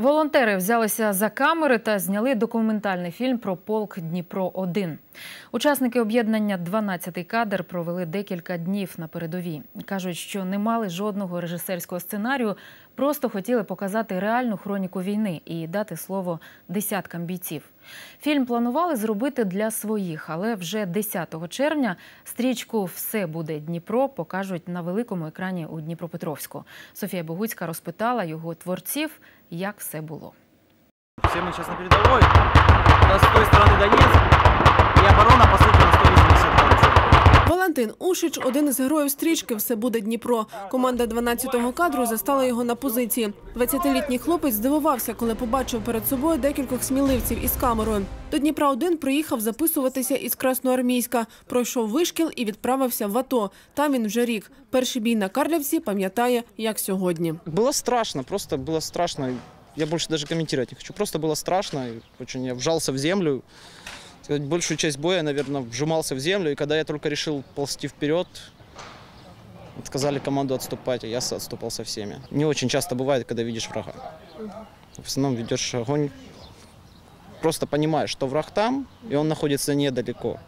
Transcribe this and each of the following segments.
Волонтери взялися за камери та зняли документальний фільм про полк Дніпро 1 Учасники об'єднання «12 кадр провели декілька днів на передовій. кажуть, що не мали жодного режисерського сценарію, просто хотіли показати реальну хроніку війни і дати слово десяткам бійців. Фільм планували зробити для своїх, але вже 10 червня стрічку Все буде Дніпро покажуть на великому екрані у Дніпропетровську. Софія Богуцька розпитала його творців, як все було. Все мы сейчас на передовой. Валентин Ушич один із героїв стрічки Все буде Дніпро. Команда 12-го кадру застала його на позиції. 20-літній хлопець здивувався, коли побачив перед собою декількох сміливців із камерою. До Дніпра 1 приїхав записуватися із Красноармійська. Пройшов вишкіл і відправився в АТО. Там він вже рік. Перший бій на Карлівці пам'ятає, як сьогодні. Было страшно, просто было страшно. Я больше даже комментировать не хочу. Просто было страшно. и Очень я вжался в землю. Сказать, Большую часть боя, наверное, вжимался в землю. И когда я только решил ползти вперед, сказали команду отступать, а я отступал со всеми. Не очень часто бывает, когда видишь врага. В основном ведешь огонь, просто понимаешь, что враг там, и он находится недалеко.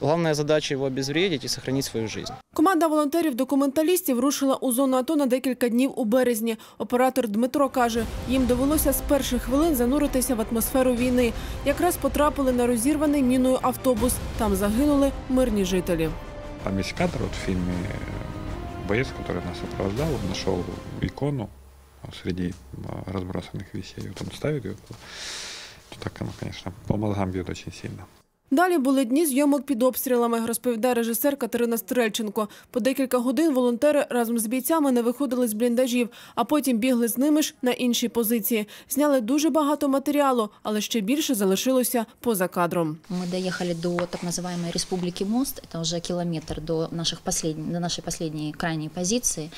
Главная задача его обезвредить и сохранить свою жизнь. Команда волонтерів-документалістів рушила у зону АТО на декілька днів у березні. Оператор Дмитро каже, їм довелося з перших хвилин зануритися в атмосферу війни. Якраз потрапили на розірваний міною автобус. Там загинули мирні жителі. Там есть кадр вот в фильме э, боец, который нас сопровождал, он нашел икону а, среди а, разбросанных вещей. Вот он ставит ее, то, то так оно, конечно, по мозгам бьет очень сильно. Далі були дні зйомок під обстрілами, розповідає режисер Катерина Стрельченко. По декілька годин волонтери разом з бійцями не виходили з бліндажів, а потім бігли з ними ж на інші позиції. Зняли дуже багато матеріалу, але ще більше залишилося поза кадром. Мы доехали до так называемой Республики Мост, это уже километр до, наших последней, до нашей последней крайней позиции.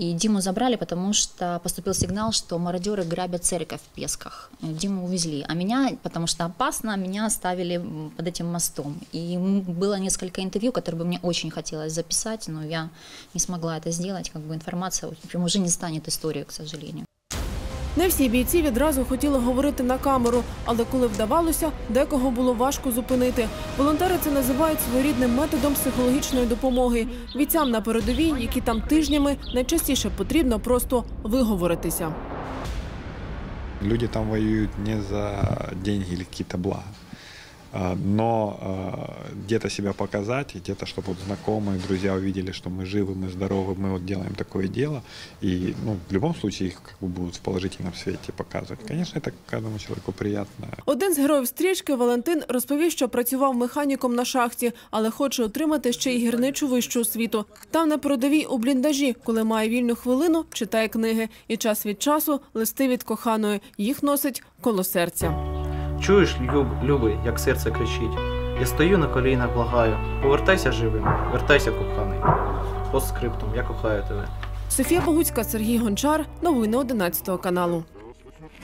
И Диму забрали, потому что поступил сигнал, что мародеры грабят церковь в Песках. Диму увезли, а меня, потому что опасно, меня оставили м, под этим мостом. И м, было несколько интервью, которые бы мне очень хотелось записать, но я не смогла это сделать. Как бы информация в общем, уже не станет историей, к сожалению. Не всі бійці відразу хотіли говорити на камеру, але коли вдавалося, декого було важко зупинити. Волонтери це називають своєрідним методом психологічної допомоги. Бійцям на передовій, які там тижнями, найчастіше потрібно просто виговоритися. Люди там воюют не за деньги или какие-то блага, а, но а, где-то себя показать, и где-то, чтобы вот знакомые, друзья увидели, что мы живы, мы здоровы, мы вот делаем такое дело. И ну, в любом случае их как бы будут в положительном свете показывать. Конечно, это каждому человеку приятно. Один з героїв стрічки Валентин розповів, що працював механіком на шахті, але хоче отримати ще й гірничу вищу освіту. Там на передовій у бліндажі, коли має вільну хвилину, читає книги і час від часу листи від коханої. Їх носить коло серця. Чуєш, Люб, любий, як серце кричить. Я стою на колінах, благаю. Повертайся живим, вертайся коханий. Постскриптум, я кохаю тебе. Софія Богуцька, Сергій Гончар. Новини 11 каналу.